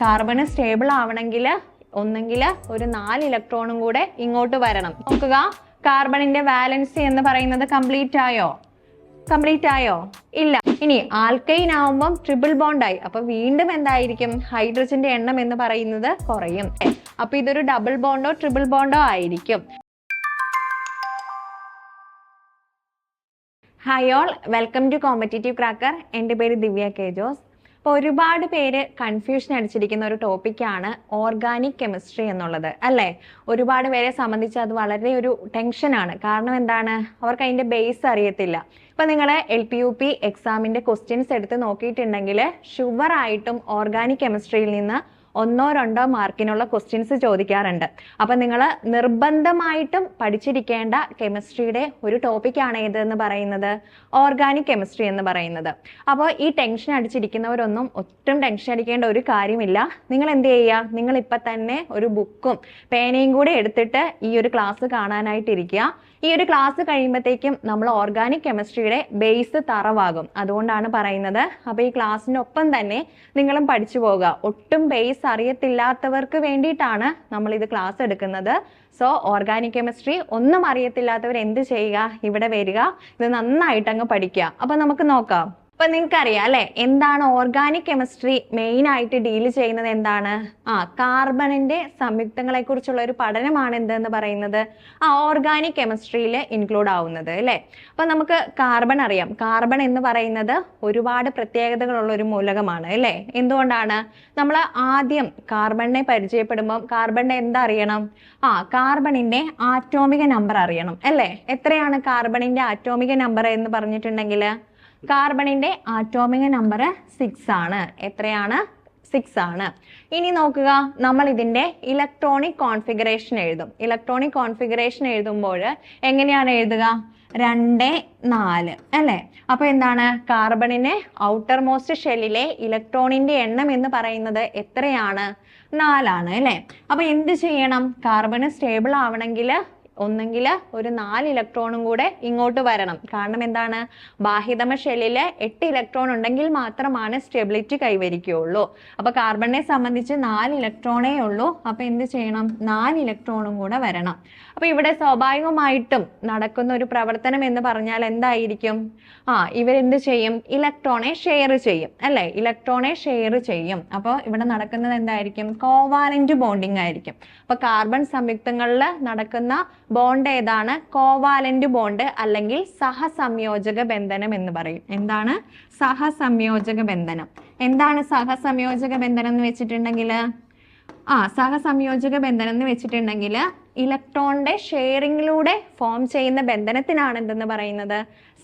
Carbon stable ആവണമെങ്കിൽ ഒന്നെങ്കിൽ ഒരു നാല് ഇലക്ട്രോണും കൂടെ ഇങ്ങോട്ട് വരണം. നോക്കുക കാർബണിന്റെ വാലൻസി എന്ന് പറയുന്നത് കംപ്ലീറ്റ് ആയോ? കംപ്ലീറ്റ് ആയോ? ഇല്ല. ഇനി ആൽക്കൈൻ ആവുമ്പം ട്രിപ്പിൾ ബോണ്ടായി അപ്പൊ വീണ്ടും എന്തായിരിക്കും? ഹൈഡ്രജന്റെ എണ്ണം എന്ന് പറയുന്നത് കുറയും. അപ്പൊ ഇതൊരു ഡബിൾ ബോണ്ടോ ട്രിപ്പിൾ ബോണ്ടോ ആയിരിക്കും. Hi all welcome to competitive cracker എന്റെ പേര് ദിവ്യ കെ ജോസ്. അപ്പോൾ ഒരുപാട് പേര് കൺഫ്യൂഷൻ അടിച്ചിരിക്കുന്ന ഒരു ടോപ്പിക്കാണ് ഓർഗാനിക് കെമിസ്ട്രി എന്നുള്ളത് അല്ലേ? ഒരുപാട് പേരെ സംബന്ധിച്ച് അത് വളരെ ഒരു ടെൻഷനാണ് കാരണം എന്താണ്? അവർക്ക് അതിന്റെ ബേസ് അറിയത്തില്ല. ഇപ്പം നിങ്ങൾ എൽ പി യു പി എക്സാമിന്റെ ക്വസ്റ്റ്യൻസ് എടുത്ത് നോക്കിയിട്ടുണ്ടെങ്കിൽ ഷുവറായിട്ടും ഓർഗാനിക് കെമിസ്ട്രിയിൽ നിന്ന് ഒന്നോ രണ്ടോ മാർക്കിനുള്ള ക്വസ്റ്റ്യൻസ് ചോദിക്കാറുണ്ട്. അപ്പം നിങ്ങൾ നിർബന്ധമായിട്ടും പഠിച്ചിരിക്കേണ്ട കെമിസ്ട്രിയുടെ ഒരു ടോപ്പിക്കാണ് ഏത് എന്ന് പറയുന്നത്? ഓർഗാനിക് കെമിസ്ട്രി എന്ന് പറയുന്നത്. അപ്പോൾ ഈ ടെൻഷൻ അടിച്ചിരിക്കുന്നവരൊന്നും ഒട്ടും ടെൻഷൻ അടിക്കേണ്ട ഒരു കാര്യമില്ല. നിങ്ങൾ എന്ത് ചെയ്യുക? നിങ്ങൾ ഇപ്പം തന്നെ ഒരു ബുക്കും പേനയും കൂടെ എടുത്തിട്ട് ഈ ഒരു ക്ലാസ് കാണാനായിട്ടിരിക്കുക. ഈ ഒരു ക്ലാസ് കഴിയുമ്പോഴത്തേക്കും നമ്മൾ ഓർഗാനിക് കെമിസ്ട്രിയുടെ ബേസ് തറവാകും. അതുകൊണ്ടാണ് പറയുന്നത്. അപ്പോൾ ഈ ക്ലാസ്സിനൊപ്പം തന്നെ നിങ്ങളും പഠിച്ചു പോകുക ഒട്ടും ബേസ് അറിയത്തില്ലാത്തവർക്ക് വേണ്ടിയിട്ടാണ് നമ്മൾ ഇത് ക്ലാസ് എടുക്കുന്നത്. സോ ഓർഗാനിക് കെമിസ്ട്രി ഒന്നും അറിയത്തില്ലാത്തവർ എന്ത് ചെയ്യുക? ഇവിടെ വരിക. ഇത് നന്നായിട്ട് അങ്ങ് പഠിക്കുക. അപ്പോൾ നമുക്ക് നോക്കാം. അപ്പൊ നിങ്ങൾക്ക് അറിയാം അല്ലെ? എന്താണ് ഓർഗാനിക് കെമിസ്ട്രി മെയിൻ ആയിട്ട് ഡീൽ ചെയ്യുന്നത് എന്താണ്? ആ കാർബണിന്റെ സംയുക്തങ്ങളെ കുറിച്ചുള്ള ഒരു പഠനമാണ് എന്തെന്ന് പറയുന്നത്? ആ ഓർഗാനിക് കെമിസ്ട്രിയിൽ ഇൻക്ലൂഡ് ആവുന്നത് അല്ലേ? അപ്പൊ നമുക്ക് കാർബൺ അറിയാം. കാർബൺ എന്ന് പറയുന്നത് ഒരുപാട് പ്രത്യേകതകളുള്ള ഒരു മൂലകമാണ് അല്ലേ? എന്തുകൊണ്ടാണ്? നമ്മൾ ആദ്യം കാർബണിനെ പരിചയപ്പെടുമ്പോൾ കാർബണിന്റെ എന്തറിയണം ആ കാർബണിന്റെ ആറ്റോമിക നമ്പർ അറിയണം അല്ലേ? എത്രയാണ് കാർബണിന്റെ ആറ്റോമിക നമ്പർ എന്ന് പറഞ്ഞിട്ടുണ്ടെങ്കിൽ കാർബണിന്റെ ആറ്റോമിക നമ്പർ സിക്സ് ആണ്. എത്രയാണ്? സിക്സ് ആണ്. ഇനി നോക്കുക നമ്മൾ ഇതിന്റെ ഇലക്ട്രോണിക് കോൺഫിഗറേഷൻ എഴുതും. ഇലക്ട്രോണിക് കോൺഫിഗറേഷൻ എഴുതുമ്പോൾ എങ്ങനെയാണ് എഴുതുക? രണ്ട് നാല് അല്ലേ? അപ്പൊ എന്താണ്? കാർബണിന് ഔട്ടർ മോസ്റ്റ് ഷെല്ലിലെ ഇലക്ട്രോണിന്റെ എണ്ണം എന്ന് പറയുന്നത് എത്രയാണ്? നാലാണ് അല്ലേ? അപ്പൊ എന്ത് ചെയ്യണം? കാർബൺ സ്റ്റേബിൾ ആവണമെങ്കിൽ ഒന്നെങ്കിൽ ഒരു നാല് ഇലക്ട്രോണും കൂടെ ഇങ്ങോട്ട് വരണം. കാരണം എന്താണ്? ബാഹ്യതമ ഷെല്ലിൽ എട്ട് ഇലക്ട്രോൺ ഉണ്ടെങ്കിൽ മാത്രമാണ് സ്റ്റെബിലിറ്റി കൈവരിക്കുകയുള്ളൂ. അപ്പൊ കാർബണിനെ സംബന്ധിച്ച് നാല് ഇലക്ട്രോണേ ഉള്ളൂ. അപ്പൊ എന്ത് ചെയ്യണം? നാല് ഇലക്ട്രോണും കൂടെ വരണം. അപ്പൊ ഇവിടെ സ്വാഭാവികമായിട്ടും നടക്കുന്ന ഒരു പ്രവർത്തനം എന്ന് പറഞ്ഞാൽ എന്തായിരിക്കും? ആ ഇവരെന്ത് ചെയ്യും? ഇലക്ട്രോണെ ഷെയർ ചെയ്യും. അല്ലെ? ഇലക്ട്രോണെ ഷെയർ ചെയ്യും. അപ്പോൾ ഇവിടെ നടക്കുന്നത് എന്തായിരിക്കും? കോവാലന്റ് ബോണ്ടിങ് ആയിരിക്കും. അപ്പൊ കാർബൺ സംയുക്തങ്ങളിൽ നടക്കുന്ന ബോണ്ട് ഏതാണ്? കോവാലന്റ് ബോണ്ട് അല്ലെങ്കിൽ സഹസംയോജക ബന്ധനം എന്ന് പറയും. എന്താണ്? സഹസംയോജക ബന്ധനം. എന്താണ് സഹസംയോജക ബന്ധനം എന്ന് വെച്ചിട്ടുണ്ടെങ്കിൽ? ആ സഹസംയോജക ബന്ധനം എന്ന് വെച്ചിട്ടുണ്ടെങ്കിൽ ഇലക്ട്രോണിന്റെ ഷെയറിങ്ങിലൂടെ ഫോം ചെയ്യുന്ന ബന്ധനത്തിനാണ് എന്തെന്ന് പറയുന്നത്?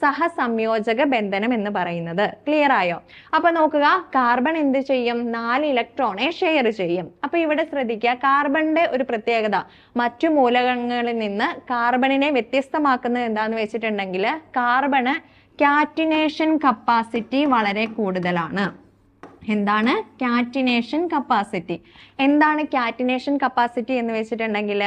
സഹസംയോജക ബന്ധനം എന്ന് പറയുന്നത്. ക്ലിയർ ആയോ? അപ്പൊ നോക്കുക കാർബൺ എന്ത് ചെയ്യും? നാല് ഇലക്ട്രോണെ ഷെയർ ചെയ്യും. അപ്പൊ ഇവിടെ ശ്രദ്ധിക്കുക കാർബണിന്റെ ഒരു പ്രത്യേകത. മറ്റു മൂലകങ്ങളിൽ നിന്ന് കാർബണിനെ വ്യത്യസ്തമാക്കുന്നത് എന്താന്ന് വെച്ചിട്ടുണ്ടെങ്കിൽ കാർബണ് കാറ്റിനേഷൻ കപ്പാസിറ്റി വളരെ കൂടുതലാണ്. എന്താണ്? കാറ്റിനേഷൻ കപ്പാസിറ്റി എന്താണ് കാറ്റിനേഷൻ കപ്പാസിറ്റി എന്ന് വെച്ചിട്ടുണ്ടെങ്കിൽ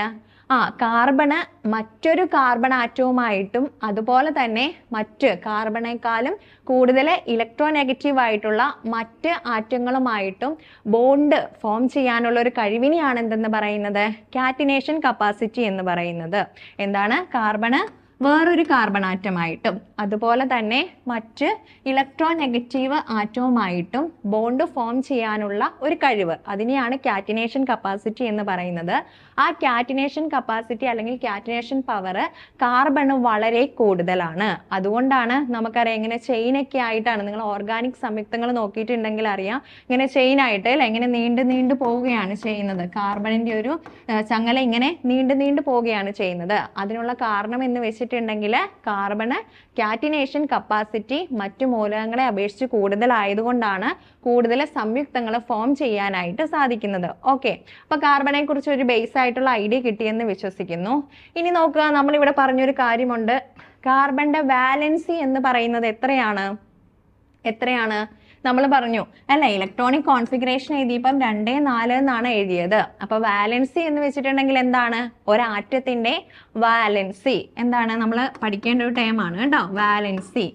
ആ കാർബണ് മറ്റൊരു കാർബൺ ആറ്റവുമായിട്ടും അതുപോലെ തന്നെ മറ്റ് കാർബണേക്കാളും കൂടുതൽ ഇലക്ട്രോ നെഗറ്റീവ് ആയിട്ടുള്ള മറ്റ് ആറ്റങ്ങളുമായിട്ടും ബോണ്ട് ഫോം ചെയ്യാനുള്ള ഒരു കഴിവിനെയാണ് എന്തെന്ന് പറയുന്നത്? കാറ്റിനേഷൻ കപ്പാസിറ്റി എന്ന് പറയുന്നത്. എന്താണ്? കാർബണ് വേറൊരു കാർബൺ ആറ്റമായിട്ടും അതുപോലെ തന്നെ മറ്റ് ഇലക്ട്രോ നെഗറ്റീവ് ആറ്റവുമായിട്ടും ബോണ്ട് ഫോം ചെയ്യാനുള്ള ഒരു കഴിവ്. അതിനെയാണ് കാറ്റിനേഷൻ കപ്പാസിറ്റി എന്ന് പറയുന്നത്. ആ കാറ്റിനേഷൻ കപ്പാസിറ്റി അല്ലെങ്കിൽ കാറ്റിനേഷൻ പവർ കാർബൺ വളരെ കൂടുതലാണ്. അതുകൊണ്ടാണ് നമുക്കറിയാം ഇങ്ങനെ ചെയിനൊക്കെ ആയിട്ടാണ് നിങ്ങൾ ഓർഗാനിക് സംയുക്തങ്ങൾ നോക്കിയിട്ടുണ്ടെങ്കിൽ അറിയാം ഇങ്ങനെ ചെയിൻ ആയിട്ട് അല്ലെ ഇങ്ങനെ നീണ്ടു നീണ്ടു പോവുകയാണ് ചെയ്യുന്നത്. കാർബണിന്റെ ഒരു ചങ്ങല ഇങ്ങനെ നീണ്ടു നീണ്ടു പോവുകയാണ് ചെയ്യുന്നത്. അതിനുള്ള കാരണം എന്ന് വെച്ചിട്ടുണ്ടെങ്കിൽ കാർബണ് കാറ്റിനേഷൻ കപ്പാസിറ്റി മറ്റു മൂലകങ്ങളെ അപേക്ഷിച്ച് കൂടുതലായതുകൊണ്ടാണ് കൂടുതൽ സംയുക്തങ്ങൾ ഫോം ചെയ്യാനായിട്ട് സാധിക്കുന്നത്. ഓക്കെ അപ്പൊ കാർബണെ കുറിച്ച് ഒരു ബേസ് ആയിട്ടുള്ള ഐഡിയ കിട്ടിയെന്ന് വിശ്വസിക്കുന്നു. ഇനി നോക്കുക നമ്മളിവിടെ പറഞ്ഞൊരു കാര്യമുണ്ട്. കാർബണിന്റെ വാലൻസി എന്ന് പറയുന്നത് എത്രയാണ്? എത്രയാണ്? നമ്മൾ പറഞ്ഞു അല്ല? ഇലക്ട്രോണിക് കോൺഫിഗറേഷൻ എഴുതിയപ്പം രണ്ട് നാല് എന്നാണ് എഴുതിയത്. അപ്പൊ വാലൻസി എന്ന് വെച്ചിട്ടുണ്ടെങ്കിൽ എന്താണ്? ഒരാറ്റത്തിന്റെ വാലൻസി എന്താണ്? നമ്മൾ പഠിക്കേണ്ട ഒരു ടൈമാണ് കേട്ടോ വാലൻസി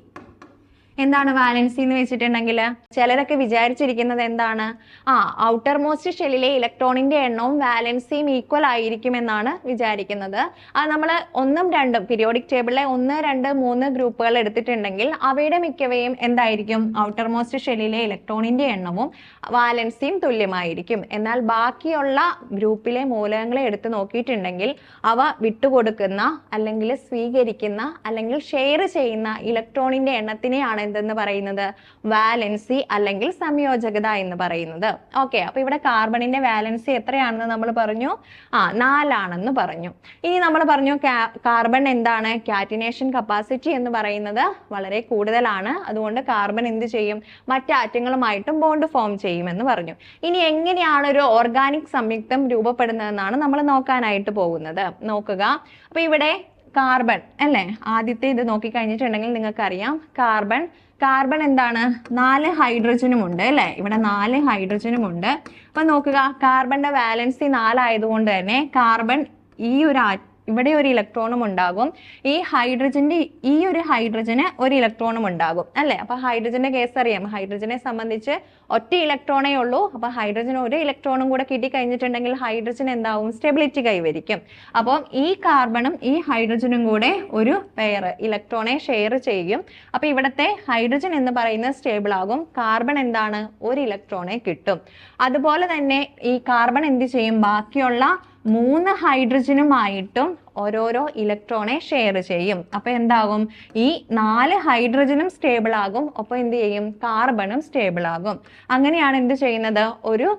എന്താണ് വാലൻസി എന്ന് വെച്ചിട്ടുണ്ടെങ്കിൽ ചിലരൊക്കെ വിചാരിച്ചിരിക്കുന്നത് എന്താണ്? ആ ഔട്ടർ മോസ്റ്റ് ഷെല്ലിലെ ഇലക്ട്രോണിന്റെ എണ്ണവും വാലൻസിയും ഈക്വൽ ആയിരിക്കും എന്നാണ് വിചാരിക്കുന്നത്. അത് നമ്മൾ ഒന്നും രണ്ടും പീരിയോഡിക് ടേബിളിലെ ഒന്ന് രണ്ട് മൂന്ന് ഗ്രൂപ്പുകൾ എടുത്തിട്ടുണ്ടെങ്കിൽ അവയുടെ മിക്കവയും എന്തായിരിക്കും? ഔട്ടർ മോസ്റ്റ് ഷെല്ലിലെ ഇലക്ട്രോണിന്റെ എണ്ണവും വാലൻസിയും തുല്യമായിരിക്കും. എന്നാൽ ബാക്കിയുള്ള ഗ്രൂപ്പിലെ മൂലകങ്ങളെ എടുത്ത് നോക്കിയിട്ടുണ്ടെങ്കിൽ അവ വിട്ടുകൊടുക്കുന്ന അല്ലെങ്കിൽ സ്വീകരിക്കുന്ന അല്ലെങ്കിൽ ഷെയർ ചെയ്യുന്ന ഇലക്ട്രോണിന്റെ എണ്ണത്തിനെയാണ് എന്തെന്ന് പറയുന്നത്? വാലൻസി അല്ലെങ്കിൽ സംയോജകത എന്ന് പറയുന്നത്. ഓക്കെ അപ്പൊ ഇവിടെ കാർബണിന്റെ വാലൻസി എത്രയാണെന്ന് നമ്മൾ പറഞ്ഞു? ആ നാലാണെന്ന് പറഞ്ഞു. ഇനി നമ്മൾ പറഞ്ഞു കാർബൺ എന്താണ്? കാറ്റിനേഷൻ കപ്പാസിറ്റി എന്ന് പറയുന്നത് വളരെ കൂടുതലാണ്. അതുകൊണ്ട് കാർബൺ എന്ത് ചെയ്യും? മറ്റ് ആറ്റങ്ങളുമായിട്ടും ബോണ്ട് ഫോം ചെയ്യുമെന്ന് പറഞ്ഞു. ഇനി എങ്ങനെയാണ് ഒരു ഓർഗാനിക് സംയുക്തം രൂപപ്പെടുന്നതെന്നാണ് നമ്മൾ നോക്കാനായിട്ട് പോകുന്നത്. നോക്കുക. അപ്പൊ ഇവിടെ കാർബൺ അല്ലേ? ആദ്യത്തെ ഇത് നോക്കിക്കഴിഞ്ഞിട്ടുണ്ടെങ്കിൽ നിങ്ങൾക്കറിയാം. കാർബൺ കാർബൺ എന്താണ്? നാല് ഹൈഡ്രജനും ഉണ്ട് അല്ലേ? ഇവിടെ നാല് ഹൈഡ്രജനും ഉണ്ട് അപ്പൊ നോക്കുക കാർബണിന്റെ വാലൻസി നാലായതുകൊണ്ട് തന്നെ കാർബൺ ഈ ഒരു ഇവിടെ ഒരു ഇലക്ട്രോണും ഉണ്ടാകും. ഈ ഹൈഡ്രജന്റെ ഈ ഒരു ഹൈഡ്രജന് ഒരു ഇലക്ട്രോണും ഉണ്ടാകും അല്ലെ? അപ്പൊ ഹൈഡ്രജന്റെ കേസ് അറിയാം. ഹൈഡ്രജനെ സംബന്ധിച്ച് ഒറ്റ ഇലക്ട്രോണേ ഉള്ളൂ. അപ്പൊ ഹൈഡ്രജൻ ഒരു ഇലക്ട്രോണും കൂടെ കിട്ടി കഴിഞ്ഞിട്ടുണ്ടെങ്കിൽ ഹൈഡ്രജൻ എന്താവും? സ്റ്റെബിലിറ്റി കൈവരിക്കും. അപ്പം ഈ കാർബണും ഈ ഹൈഡ്രജനും കൂടെ ഒരു പെയർ ഇലക്ട്രോണെ ഷെയർ ചെയ്യും. അപ്പൊ ഇവിടത്തെ ഹൈഡ്രജൻ എന്ന് പറയുന്നത് സ്റ്റേബിൾ ആകും. കാർബൺ എന്താണ്? ഒരു ഇലക്ട്രോണെ കിട്ടും. അതുപോലെ തന്നെ ഈ കാർബൺ എന്ത് ചെയ്യും? ബാക്കിയുള്ള മൂന്ന് ഹൈഡ്രജനുമായിട്ടും ഓരോരോ ഇലക്ട്രോണെ ഷെയർ ചെയ്യും. അപ്പോൾ എന്താകും? ഈ നാല് ഹൈഡ്രജനും സ്റ്റേബിൾ ആകും. ഒപ്പം എന്ത് ചെയ്യും? കാർബണും സ്റ്റേബിൾ ആകും. അങ്ങനെയാണ് എന്ത് ചെയ്യുന്നത്? ഒരു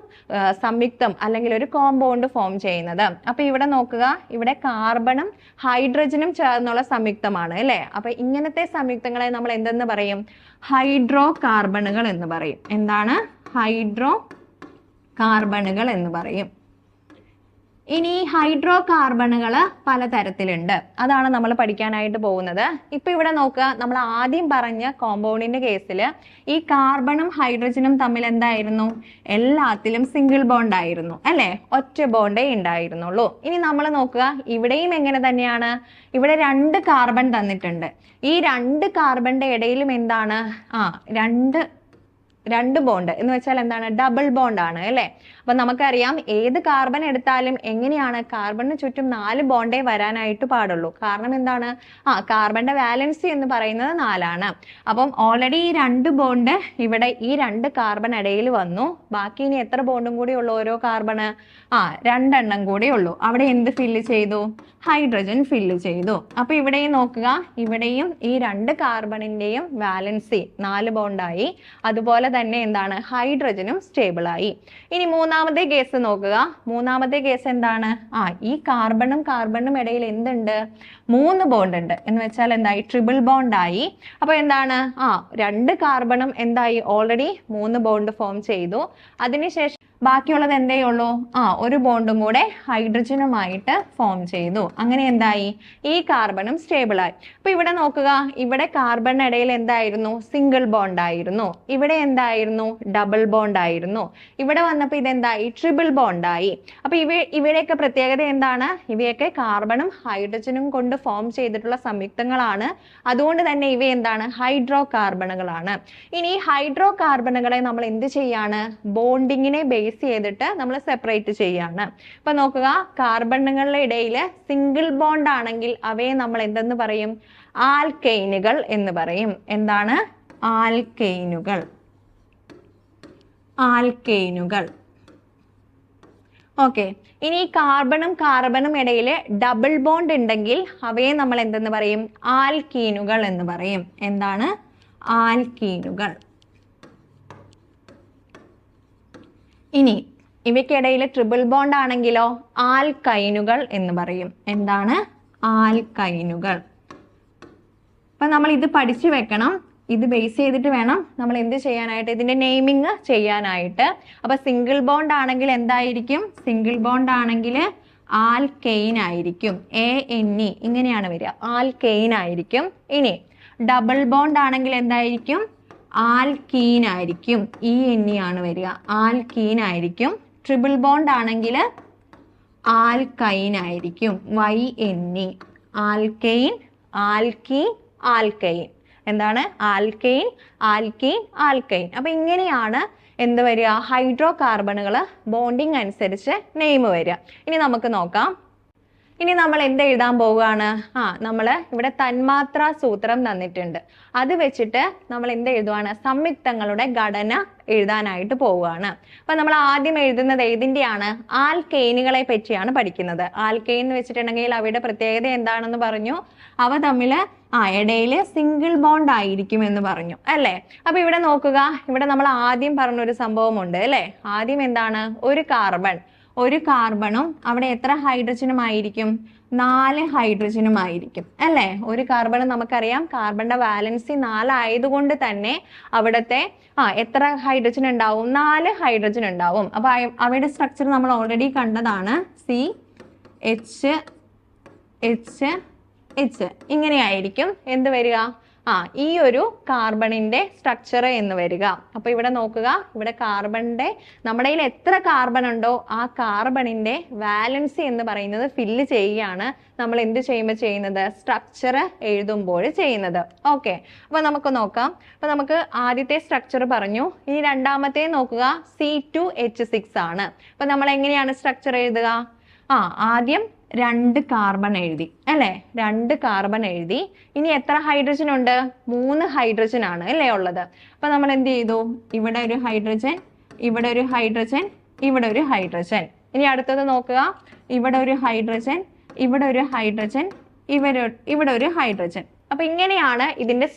സംയുക്തം അല്ലെങ്കിൽ ഒരു കോമ്പൗണ്ട് ഫോം ചെയ്യുന്നത്. അപ്പോൾ ഇവിടെ നോക്കുക. ഇവിടെ കാർബണും ഹൈഡ്രജനും ചേർന്നുള്ള സംയുക്തമാണ് അല്ലേ? അപ്പോൾ ഇങ്ങനത്തെ സംയുക്തങ്ങളെ നമ്മൾ എന്തെന്ന് പറയും? ഹൈഡ്രോ കാർബണുകൾ എന്ന് പറയും. എന്താണ്? ഹൈഡ്രോ കാർബണുകൾ എന്ന് പറയും. ഇനി ഹൈഡ്രോ കാർബണുകൾ പലതരത്തിലുണ്ട്. അതാണ് നമ്മൾ പഠിക്കാനായിട്ട് പോകുന്നത്. ഇപ്പൊ ഇവിടെ നോക്കുക നമ്മൾ ആദ്യം പറഞ്ഞ കോമ്പൗണ്ടിന്റെ കേസിൽ ഈ കാർബണും ഹൈഡ്രജനും തമ്മിൽ എന്തായിരുന്നു? എല്ലാത്തിലും സിംഗിൾ ബോണ്ട് ആയിരുന്നു അല്ലെ? ഒറ്റ ബോണ്ടേ ഉണ്ടായിരുന്നുള്ളൂ. ഇനി നമ്മൾ നോക്കുക ഇവിടെയും എങ്ങനെ തന്നെയാണ്? ഇവിടെ രണ്ട് കാർബൺ തന്നിട്ടുണ്ട്. ഈ രണ്ട് കാർബണിന്റെ ഇടയിലും എന്താണ്? ആ രണ്ട് രണ്ട് ബോണ്ട് എന്ന് വെച്ചാൽ എന്താണ്? ഡബിൾ ബോണ്ട് ആണ് അല്ലെ? അപ്പൊ നമുക്കറിയാം ഏത് കാർബൺ എടുത്താലും എങ്ങനെയാണ് കാർബണിന് ചുറ്റും നാല് ബോണ്ടേ വരാനായിട്ട് പാടുള്ളൂ. കാരണം എന്താണ്? ആ കാർബണിന്റെ വാലൻസി എന്ന് പറയുന്നത് നാലാണ്. അപ്പം ഓൾറെഡി ഈ രണ്ട് ബോണ്ട് ഇവിടെ ഈ രണ്ട് കാർബൺ ഇടയിൽ വന്നു. ബാക്കി ഇനി എത്ര ബോണ്ടും കൂടി ഉള്ളു ഓരോ കാർബണ് ആ രണ്ടെണ്ണം കൂടി ഉള്ളൂ. അവിടെ എന്ത് ഫില്ല് ചെയ്തു? ഹൈഡ്രജൻ ഫില്ല് ചെയ്തു. അപ്പൊ ഇവിടെയും നോക്കുക. ഇവിടെയും ഈ രണ്ട് കാർബണിന്റെയും വാലൻസി നാല് ബോണ്ടായി അതുപോലെ തന്നെ എന്താണ്? ഹൈഡ്രജനും സ്റ്റേബിൾ ആയി. ഇനി മൂന്നാമത്തെ കേസ് നോക്കുക. മൂന്നാമത്തെ കേസ് എന്താണ്? ആ ഈ കാർബണും കാർബണും ഇടയിൽ എന്തുണ്ട്? മൂന്ന് ബോണ്ട് ഉണ്ട്. എന്ന് വെച്ചാൽ എന്തായി? ട്രിപ്പിൾ ബോണ്ട് ആയി. അപ്പൊ എന്താണ്? ആ രണ്ട് കാർബണും എന്തായി? ഓൾറെഡി മൂന്ന് ബോണ്ട് ഫോം ചെയ്തു. അതിനുശേഷം ബാക്കിയുള്ളത് എന്തേ ആ ഒരു ബോണ്ടും കൂടെ ഹൈഡ്രജനുമായിട്ട് ഫോം ചെയ്തു. അങ്ങനെ എന്തായി? ഈ കാർബണും സ്റ്റേബിൾ ആയി. അപ്പൊ ഇവിടെ നോക്കുക. ഇവിടെ കാർബണിനിടയിൽ എന്തായിരുന്നു? സിംഗിൾ ബോണ്ട് ആയിരുന്നു ഇവിടെ എന്തായിരുന്നു? ഡബിൾ ബോണ്ട് ആയിരുന്നു ഇവിടെ വന്നപ്പോൾ ഇതെന്തായി? ട്രിപ്പിൾ ബോണ്ട് ആയി അപ്പൊ ഇവ ഇവയുടെയൊക്കെ പ്രത്യേകത എന്താണ്? ഇവയൊക്കെ കാർബണും ഹൈഡ്രജനും കൊണ്ട് ഫോം ചെയ്തിട്ടുള്ള സംയുക്തങ്ങളാണ്. അതുകൊണ്ട് തന്നെ ഇവ എന്താണ്? ഹൈഡ്രോ കാർബണുകളാണ് ഇനി ഹൈഡ്രോ കാർബണുകളെ നമ്മൾ എന്ത് ചെയ്യാണ്? ബോണ്ടിങ്ങിനെ ബേസ് ചെയ്തിട്ട് നമ്മൾ സെപ്പറേറ്റ് ചെയ്യാണ്. ഇപ്പൊ നോക്കുക കാർബണുകളുടെ ഇടയിൽ സിംഗിൾ ബോണ്ട് ആണെങ്കിൽ അവയെ നമ്മൾ എന്തെന്ന് പറയും? ആൽക്കെയിനുകൾ എന്ന് പറയും. എന്താണ്? ആൽക്കെയിനുകൾ. ആൽക്കെയിനുകൾ. ഓക്കെ. ഇനി കാർബണും കാർബണും ഇടയിൽ ഡബിൾ ബോണ്ട് ഉണ്ടെങ്കിൽ അവയെ നമ്മൾ എന്തെന്ന് പറയും? ആൽക്കീനുകൾ എന്ന് പറയും. എന്താണ്? ആൽക്കീനുകൾ ഇനി ഇവയ്ക്കിടയിൽ ട്രിപ്പിൾ ബോണ്ട് ആണെങ്കിലോ? ആൽക്കൈനുകൾ എന്ന് പറയും. എന്താണ്? ആൽക്കൈനുകൾ. അപ്പൊ നമ്മൾ ഇത് പഠിച്ചു വെക്കണം. ഇത് ബേസ് ചെയ്തിട്ട് വേണം നമ്മൾ എന്ത് ചെയ്യാനായിട്ട്? ഇതിന്റെ നെയിമിങ് ചെയ്യാനായിട്ട്. അപ്പൊ സിംഗിൾ ബോണ്ട് ആണെങ്കിൽ എന്തായിരിക്കും? സിംഗിൾ ബോണ്ട് ആണെങ്കിൽ ആൽക്കെയിൻ ആയിരിക്കും. എ എൻ ഇ ഇങ്ങനെയാണ് വരിക. ആൽക്കെയിൻ ആയിരിക്കും. ഇനി ഡബിൾ ബോണ്ട് ആണെങ്കിൽ എന്തായിരിക്കും? ആൽക്കീൻ ആയിരിക്കും ഇ എൻ ഇ ആണ് വരിക. ആൽക്കീൻ ആയിരിക്കും ട്രിപ്പിൾ ബോണ്ട് ആണെങ്കിൽ ആൽക്കൈൻ ആയിരിക്കും Y N E alkane alkene alkyne എന്താണ്? ആൽക്കെയിൻ ആൽക്കീൻ ആൽക്കൈൻ അപ്പൊ ഇങ്ങനെയാണ് എന്ത് വരിക? ഹൈഡ്രോ കാർബണുകൾ ബോണ്ടിങ് അനുസരിച്ച് നെയിം വരിക. ഇനി നമുക്ക് നോക്കാം. ഇനി നമ്മൾ എന്ത് എഴുതാൻ പോവുകയാണ്? ആ നമ്മൾ ഇവിടെ തന്മാത്രാ സൂത്രം തന്നിട്ടുണ്ട്. അത് വെച്ചിട്ട് നമ്മൾ എന്ത് എഴുതുവാണ്? സംയുക്തങ്ങളുടെ ഘടന എഴുതാനായിട്ട് പോവുകയാണ്. അപ്പൊ നമ്മൾ ആദ്യം എഴുതുന്നത് ഏതിന്റെയാണ്? ആൽക്കെയിനുകളെ പറ്റിയാണ് പഠിക്കുന്നത്. ആൽക്കെയിൻ എന്ന് വെച്ചിട്ടുണ്ടെങ്കിൽ അവയുടെ പ്രത്യേകത എന്താണെന്ന് പറഞ്ഞു. അവ തമ്മിൽ ആ ഇടയിൽ സിംഗിൾ ബോണ്ട് ആയിരിക്കും എന്ന് പറഞ്ഞു അല്ലേ? അപ്പൊ ഇവിടെ നോക്കുക. ഇവിടെ നമ്മൾ ആദ്യം പറഞ്ഞൊരു സംഭവമുണ്ട് അല്ലേ? ആദ്യം എന്താണ്? ഒരു കാർബൺ. ഒരു കാർബണും അവിടെ എത്ര ഹൈഡ്രജനും ആയിരിക്കും? നാല് ഹൈഡ്രജനും ആയിരിക്കും. അല്ലേ? ഒരു കാർബൺ നമുക്കറിയാം. കാർബണിന്റെ വാലൻസി നാലായതുകൊണ്ട് തന്നെ അവിടുത്തെ ആ എത്ര ഹൈഡ്രജൻ ഉണ്ടാവും? നാല് ഹൈഡ്രജൻ ഉണ്ടാവും. അപ്പൊ അവയുടെ സ്ട്രക്ചർ നമ്മൾ ഓൾറെഡി കണ്ടതാണ്. സി എച്ച് എച്ച് എച്ച് ഇങ്ങനെയായിരിക്കും എന്ത് വരിക? ആ ഈ ഒരു കാർബണിന്റെ സ്ട്രക്ചർ എന്ന് വരിക. അപ്പൊ ഇവിടെ നോക്കുക ഇവിടെ കാർബണിന്റെ നമ്മുടെ കയ്യിൽ എത്ര കാർബൺ ഉണ്ടോ ആ കാർബണിന്റെ വാലൻസി എന്ന് പറയുന്നത് ഫില്ല് ചെയ്യുകയാണ് നമ്മൾ എന്ത് ചെയ്യുമ്പോൾ ചെയ്യുന്നത്? സ്ട്രക്ചർ എഴുതുമ്പോൾ ചെയ്യുന്നത്. ഓക്കെ അപ്പൊ നമുക്ക് നോക്കാം. അപ്പൊ നമുക്ക് ആദ്യത്തെ സ്ട്രക്ചർ പറഞ്ഞു. ഇനി രണ്ടാമത്തെ നോക്കുക. സി ടു എച്ച് സിക്സ് ആണ്. അപ്പൊ നമ്മൾ എങ്ങനെയാണ് സ്ട്രക്ചർ എഴുതുക? ആ ആദ്യം രണ്ട് കാർബൺ എഴുതി അല്ലേ? രണ്ട് കാർബൺ എഴുതി. ഇനി എത്ര ഹൈഡ്രജൻ ഉണ്ട്? മൂന്ന് ഹൈഡ്രജൻ ആണ് അല്ലേ ഉള്ളത്. അപ്പൊ നമ്മൾ എന്ത് ചെയ്തു? ഇവിടെ ഒരു ഹൈഡ്രജൻ ഇവിടെ ഒരു ഹൈഡ്രജൻ ഇവിടെ ഒരു ഹൈഡ്രജൻ ഇനി അടുത്തത് നോക്കുക. ഇവിടെ ഒരു ഹൈഡ്രജൻ ഇവിടെ ഒരു ഹൈഡ്രജൻ ഇവർ ഇവിടെ ഒരു ഹൈഡ്രജൻ അപ്പൊ ഇങ്ങനെയാണ് ഇതിന്റെ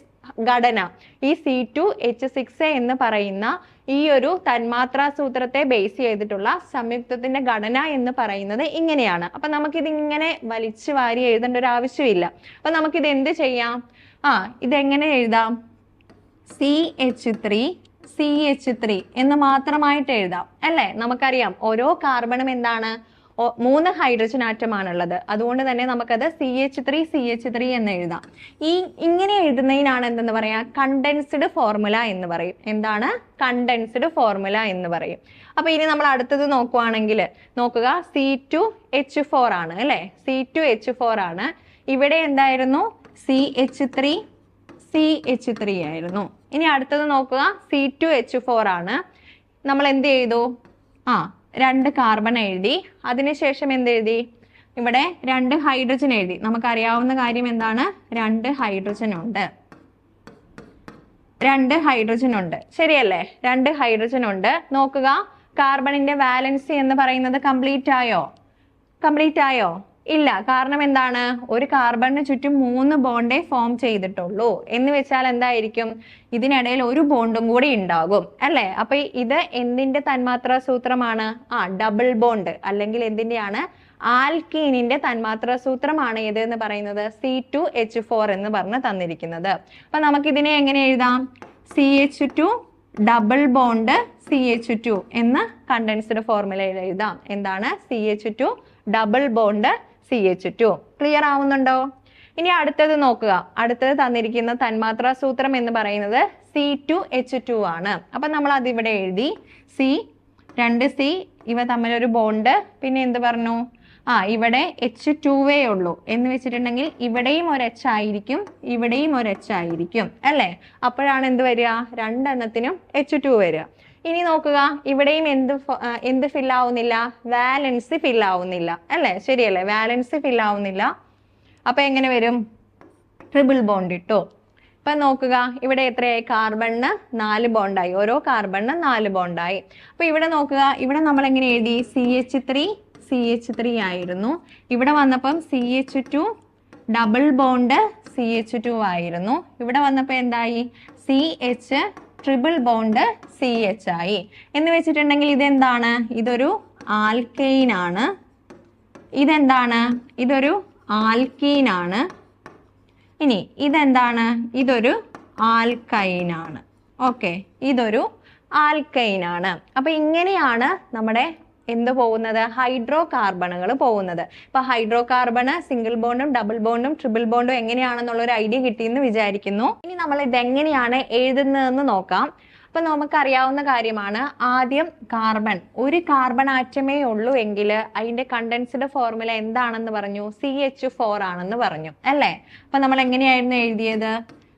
ഘടന. ഈ സി ടു എച്ച് സിക്സ് എന്ന് പറയുന്ന ഈ ഒരു തന്മാത്രാ സൂത്രത്തെ ബേസ് ചെയ്തിട്ടുള്ള സംയുക്തത്തിന്റെ ഘടന എന്ന് പറയുന്നത് ഇങ്ങനെയാണ്. അപ്പൊ നമുക്കിത് ഇങ്ങനെ വലിച്ചു വാരി എഴുതേണ്ട ഒരു ആവശ്യമില്ല. അപ്പൊ നമുക്കിത് എന്ത് ചെയ്യാം? ആ ഇതെങ്ങനെ എഴുതാം? C H three C H three എന്ന് മാത്രമായിട്ട് എഴുതാം. അല്ലേ? നമുക്കറിയാം ഓരോ കാർബണും എന്താണ്? മൂന്ന് ഹൈഡ്രജൻ ആറ്റമാണുള്ളത്. അതുകൊണ്ട് തന്നെ നമുക്കത് C H three C H three എന്ന് എഴുതാം. ഈ ഇങ്ങനെ എഴുതുന്നതിനാണ് എന്തെന്ന് പറയാ? കണ്ടൻസ്ഡ് ഫോർമുല എന്ന് പറയും. എന്താണ്? കണ്ടൻസ്ഡ് ഫോർമുല എന്ന് പറയും. അപ്പൊ ഇനി നമ്മൾ അടുത്തത് നോക്കുവാണെങ്കിൽ നോക്കുക. സി ടു എച്ച് ഫോർ ആണ് അല്ലെ? സി ടു എച്ച് ഫോർ ആണ്. ഇവിടെ എന്തായിരുന്നു? C H three C H three ആയിരുന്നു. ഇനി അടുത്തത് നോക്കുക. സി ടു എച്ച് ഫോർ ആണ്. നമ്മൾ എന്ത് ചെയ്തു? ആ രണ്ട് കാർബൺ എഴുതി. അതിനുശേഷം എന്ത് എഴുതി? ഇവിടെ രണ്ട് ഹൈഡ്രജൻ എഴുതി. നമുക്കറിയാവുന്ന കാര്യം എന്താണ്? രണ്ട് ഹൈഡ്രജൻ ഉണ്ട്. രണ്ട് ഹൈഡ്രജൻ ഉണ്ട്. ശരിയല്ലേ? രണ്ട് ഹൈഡ്രജൻ ഉണ്ട്. നോക്കുക. കാർബണിന്റെ വാലൻസി എന്ന് പറയുന്നത് കംപ്ലീറ്റ് ആയോ? കംപ്ലീറ്റ് ആയോ? ഇല്ല കാരണം എന്താണ്? ഒരു കാർബണിന് ചുറ്റും മൂന്ന് ബോണ്ടേ ഫോം ചെയ്തിട്ടുള്ളൂ. എന്ന് വെച്ചാൽ എന്തായിരിക്കും? ഇതിനിടയിൽ ഒരു ബോണ്ടും കൂടി ഉണ്ടാകും അല്ലേ? അപ്പൊ ഇത് എന്തിന്റെ തന്മാത്രാ സൂത്രമാണ്? ആ ഡബിൾ ബോണ്ട് അല്ലെങ്കിൽ എന്തിന്റെയാണ്? ആൽക്കീനിന്റെ തന്മാത്രാ സൂത്രമാണ് ഏത് എന്ന് പറയുന്നത്? സി ടു എച്ച് ഫോർ എന്ന് പറഞ്ഞ് തന്നിരിക്കുന്നത്. അപ്പൊ നമുക്ക് ഇതിനെ എങ്ങനെ എഴുതാം? C H two double bond C H two എന്ന് കണ്ടൻസ്ഡ് ഫോർമുല എഴുതാം. എന്താണ്? C H two double bond C H two clear ആവുന്നുണ്ടോ? ഇനി അടുത്തത് നോക്കുക. അടുത്തത് തന്നിരിക്കുന്ന തന്മാത്രാ സൂത്രം എന്ന് പറയുന്നത് സി ടു എച്ച് ടു ആണ്. അപ്പൊ നമ്മൾ അതിവിടെ എഴുതി സി രണ്ട് സി ഇവ തമ്മിലൊരു ബോണ്ട് പിന്നെ എന്ത് പറഞ്ഞു? ആ ഇവിടെ എച്ച് ടുവേ ഉള്ളൂ. എന്ന് വെച്ചിട്ടുണ്ടെങ്കിൽ ഇവിടെയും ഒരു എച്ച് ആയിരിക്കും ഇവിടെയും ഒരു എച്ച് ആയിരിക്കും. അല്ലേ? അപ്പോഴാണ് എന്ത് വരിക? രണ്ടെണ്ണത്തിനും എച്ച് ടു വരിക. ഇനി നോക്കുക ഇവിടെയും എന്ത് എന്ത് ഫില്ലാവുന്നില്ല ഫിൽ ആവുന്നില്ല. അല്ലേ? ശരിയല്ലേ? വാലൻസ് ഫിൽ ആവുന്നില്ല. അപ്പൊ എങ്ങനെ വരും? ട്രിപ്പിൾ ബോണ്ട് ഇട്ടു. ഇപ്പൊ നോക്കുക ഇവിടെ എത്രയായി? കാർബണിന് നാല് ബോണ്ടായി ഓരോ കാർബണിന് നാല് ബോണ്ടായി അപ്പൊ ഇവിടെ നോക്കുക ഇവിടെ നമ്മൾ എങ്ങനെ എഴുതി? C H three C H three ആയിരുന്നു. ഇവിടെ വന്നപ്പം C H two double bond C H two ആയിരുന്നു. ഇവിടെ വന്നപ്പോൾ എന്തായി? C H triple bond C H ആയി. എന്ന് വെച്ചിട്ടുണ്ടെങ്കിൽ ഇതെന്താണ്? ഇതൊരു ആൽക്കെയിൻ ആണ്. ഇതെന്താണ്? ഇതൊരു ആൽക്കീൻ ആണ്. ഇനി ഇതെന്താണ്? ഇതൊരു ആൽക്കൈൻ ആണ്. ഓക്കെ ഇതൊരു ആൽക്കൈൻ ആണ്. അപ്പൊ ഇങ്ങനെയാണ് നമ്മുടെ എന്ത് പോകുന്നത്? ഹൈഡ്രോ കാർബണുകൾ പോകുന്നത്. ഇപ്പൊ ഹൈഡ്രോ കാർബണ് സിംഗിൾ ബോണ്ടും ഡബിൾ ബോണ്ടും ട്രിപ്പിൾ ബോണ്ടും എങ്ങനെയാണെന്നുള്ള ഒരു ഐഡിയ കിട്ടിയെന്ന് വിചാരിക്കുന്നു. ഇനി നമ്മൾ ഇതെങ്ങനെയാണ് എഴുതുന്നതെന്ന് നോക്കാം. അപ്പൊ നമുക്കറിയാവുന്ന കാര്യമാണ് ആദ്യം കാർബൺ. ഒരു കാർബൺ ആറ്റമേ ഉള്ളൂ എങ്കിൽ അതിന്റെ കണ്ടൻസ്ഡ് ഫോർമുല എന്താണെന്ന് പറഞ്ഞു? സി എച്ച് ഫോർ ആണെന്ന് പറഞ്ഞു. അല്ലേ? അപ്പൊ നമ്മൾ എങ്ങനെയായിരുന്നു എഴുതിയത്?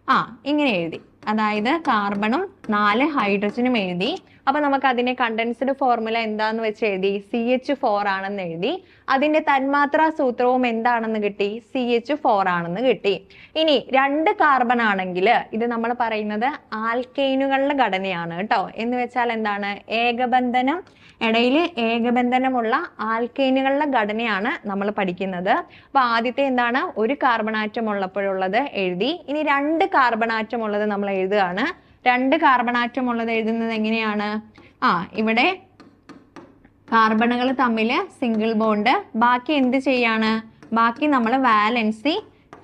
ആ ഇങ്ങനെ എഴുതി. അതായത് കാർബണും നാല് ഹൈഡ്രജനും എഴുതി. അപ്പൊ നമുക്ക് അതിനെ കണ്ടൻസ്ഡ് ഫോർമുല എന്താന്ന് വെച്ച് എഴുതി? സി എച്ച് ഫോർ ആണെന്ന് എഴുതി. അതിന്റെ തന്മാത്രാ സൂത്രവും എന്താണെന്ന് കിട്ടി? സി എച്ച് ഫോർ ആണെന്ന് കിട്ടി. ഇനി രണ്ട് കാർബൺ ആണെങ്കിൽ ഇത് നമ്മൾ പറയുന്നത് ആൽക്കെയിനുകളുടെ ഘടനയാണ് കേട്ടോ. എന്ന് വെച്ചാൽ എന്താണ്? ഏകബന്ധനം. ഇടയിൽ ഏകബന്ധനമുള്ള ആൽക്കെയിനുകളുടെ ഘടനയാണ് നമ്മൾ പഠിക്കുന്നത്. അപ്പൊ ആദ്യത്തെ എന്താണ്? ഒരു കാർബൺ ആറ്റം ഉള്ളപ്പോഴുള്ളത് എഴുതി. ഇനി രണ്ട് കാർബൺ ആറ്റം ഉള്ളത് നമ്മൾ എഴുതുകയാണ്. രണ്ട് കാർബൺ ആറ്റം ഉള്ളത് എഴുതുന്നത് എങ്ങനെയാണ്? ആ ഇവിടെ കാർബണുകൾ തമ്മിൽ സിംഗിൾ ബോണ്ട് ബാക്കി എന്ത് ചെയ്യാണ്? ബാക്കി നമ്മൾ വാലൻസി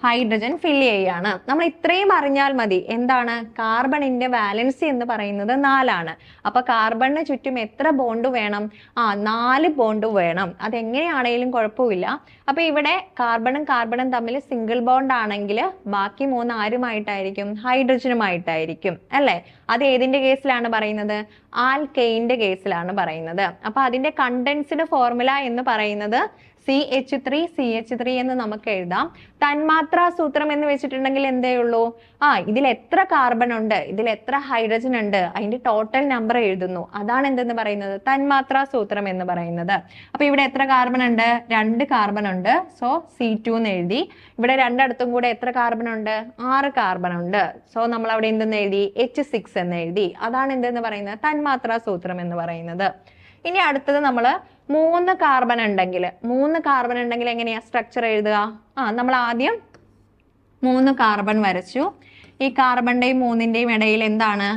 ഹൈഡ്രജൻ ഫില്ല് ചെയ്യാണ്. നമ്മൾ ഇത്രയും അറിഞ്ഞാൽ മതി എന്താണ് കാർബണിന്റെ വാലൻസി എന്ന് പറയുന്നത് നാലാണ്. അപ്പൊ കാർബണിന് ചുറ്റും എത്ര ബോണ്ട് വേണം? ആ നാല് ബോണ്ട് വേണം. അതെങ്ങനെയാണെങ്കിലും കുഴപ്പമില്ല. അപ്പൊ ഇവിടെ കാർബണും കാർബണും തമ്മിൽ സിംഗിൾ ബോണ്ട് ആണെങ്കിൽ ബാക്കി മൂന്ന് ആരുമായിട്ടായിരിക്കും? ഹൈഡ്രജനുമായിട്ടായിരിക്കും. അല്ലെ? അത് ഏതിന്റെ കേസിലാണ് പറയുന്നത്? ആൽക്കെയിന്റെ കേസിലാണ് പറയുന്നത്. അപ്പൊ അതിന്റെ കണ്ടൻസ്ഡ് ഫോർമുല എന്ന് പറയുന്നത് C H three C H three എന്ന് നമുക്ക് എഴുതാം. തന്മാത്ര സൂത്രം എന്ന് വെച്ചിട്ടുണ്ടെങ്കിൽ എന്തേ ഉള്ളൂ? ആ ഇതിൽ എത്ര കാർബൺ ഉണ്ട്? ഇതിൽ എത്ര ഹൈഡ്രജൻ ഉണ്ട്? അതിന്റെ ടോട്ടൽ നമ്പർ എഴുതുന്നു. അതാണ് എന്തെന്ന് പറയുന്നത്? തന്മാത്ര സൂത്രം എന്ന് പറയുന്നത്. അപ്പൊ ഇവിടെ എത്ര കാർബൺ ഉണ്ട്? രണ്ട് കാർബൺ ഉണ്ട്. സോ സി ടു എന്ന് എഴുതി. ഇവിടെ രണ്ടിടത്തും കൂടെ എത്ര കാർബൺ ഉണ്ട്? ആറ് കാർബൺ ഉണ്ട്. സോ നമ്മൾ അവിടെ എന്തെന്ന് എഴുതി? എച്ച് സിക്സ് എന്ന് എഴുതി. അതാണ് എന്തെന്ന് പറയുന്നത്? തന്മാത്ര സൂത്രം എന്ന് പറയുന്നത്. ഇനി അടുത്തത് നമ്മൾ മൂന്ന് കാർബൺ ഉണ്ടെങ്കിൽ മൂന്ന് കാർബൺ ഉണ്ടെങ്കിൽ എങ്ങനെയാ? സ്ട്രക്ചർ എഴുതുക. ആ നമ്മൾ ആദ്യം മൂന്ന് കാർബൺ വരച്ചു. ഈ കാർബണിന്റെയും മൂന്നിന്റെയും ഇടയിൽ എന്താണ്?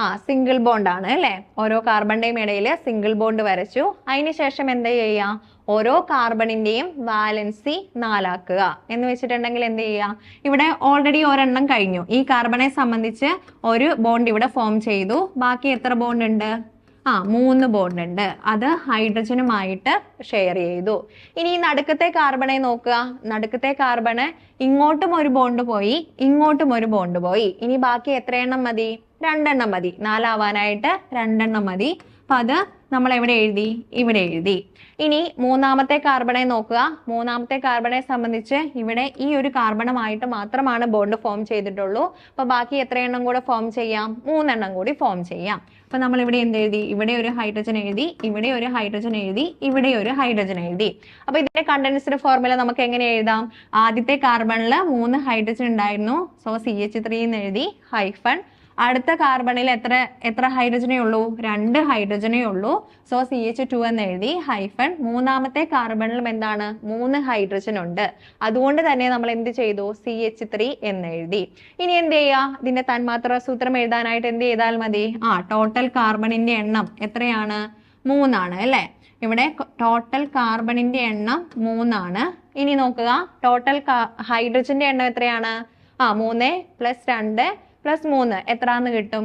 ആ സിംഗിൾ ബോണ്ട് ആണ് അല്ലെ? ഓരോ കാർബണിന്റെയും ഇടയിൽ സിംഗിൾ ബോണ്ട് വരച്ചു. അതിന് ശേഷം എന്താ ചെയ്യുക? ഓരോ കാർബണിന്റെയും വാലൻസി നാലാക്കുക. എന്ന് വെച്ചിട്ടുണ്ടെങ്കിൽ എന്ത് ചെയ്യുക? ഇവിടെ ഓൾറെഡി ഒരെണ്ണം കഴിഞ്ഞു. ഈ കാർബണെ സംബന്ധിച്ച് ഒരു ബോണ്ട് ഇവിടെ ഫോം ചെയ്തു. ബാക്കി എത്ര ബോണ്ട് ഉണ്ട്? ആ മൂന്ന് ബോണ്ട് ഉണ്ട്. അത് ഹൈഡ്രജനുമായിട്ട് ഷെയർ ചെയ്തു. ഇനി ഈ നടുക്കത്തെ കാർബണെ നോക്കുക. നടുക്കത്തെ കാർബണ് ഇങ്ങോട്ടും ഒരു ബോണ്ട് പോയി ഇങ്ങോട്ടും ഒരു ബോണ്ട് പോയി. ഇനി ബാക്കി എത്ര എണ്ണം മതി? രണ്ടെണ്ണം മതി. നാലാവാനായിട്ട് രണ്ടെണ്ണം മതി. അപ്പൊ അത് നമ്മൾ എവിടെ എഴുതി? ഇവിടെ എഴുതി. ഇനി മൂന്നാമത്തെ കാർബണെ നോക്കുക. മൂന്നാമത്തെ കാർബണെ സംബന്ധിച്ച് ഇവിടെ ഈ ഒരു കാർബണമായിട്ട് മാത്രമാണ് ബോണ്ട് ഫോം ചെയ്തിട്ടുള്ളൂ. അപ്പൊ ബാക്കി എത്ര എണ്ണം കൂടെ ഫോം ചെയ്യാം? മൂന്നെണ്ണം കൂടി ഫോം ചെയ്യാം. അപ്പൊ നമ്മൾ ഇവിടെ എന്ത് എഴുതി? ഇവിടെ ഒരു ഹൈഡ്രജൻ എഴുതി ഇവിടെ ഒരു ഹൈഡ്രജൻ എഴുതി ഇവിടെ ഒരു ഹൈഡ്രജൻ എഴുതി. അപ്പൊ ഇതിന്റെ കണ്ടൻസ്ഡ് ഫോർമുല നമുക്ക് എങ്ങനെ എഴുതാം? ആദ്യത്തെ കാർബണിൽ മൂന്ന് ഹൈഡ്രജൻ ഉണ്ടായിരുന്നു. സോ സി എച്ച് ത്രീ എന്ന് എഴുതി ഹൈഫൺ അടുത്ത കാർബണിൽ എത്ര എത്ര ഹൈഡ്രജനേ ഉള്ളൂ? രണ്ട് ഹൈഡ്രജനേ ഉള്ളൂ. സോ സി എച്ച് ടു എന്ന് എഴുതി ഹൈഫൺ മൂന്നാമത്തെ കാർബണിലും എന്താണ്? മൂന്ന് ഹൈഡ്രജൻ ഉണ്ട്. അതുകൊണ്ട് തന്നെ നമ്മൾ എന്ത് ചെയ്തു? സി എച്ച് ത്രീ എന്ന് എഴുതി. ഇനി എന്ത് ചെയ്യുക ഇതിന്റെ തന്മാത്ര സൂത്രം എഴുതാനായിട്ട് എന്ത് ചെയ്താൽ മതി? ആ ടോട്ടൽ കാർബണിന്റെ എണ്ണം എത്രയാണ്? മൂന്നാണ് അല്ലെ? ഇവിടെ ടോട്ടൽ കാർബണിന്റെ എണ്ണം മൂന്നാണ്. ഇനി നോക്കുക ടോട്ടൽ ഹൈഡ്രജന്റെ എണ്ണം എത്രയാണ്? ആ മൂന്ന് പ്ലസ് രണ്ട് പ്ലസ് മൂന്ന് എത്രാന്ന് കിട്ടും?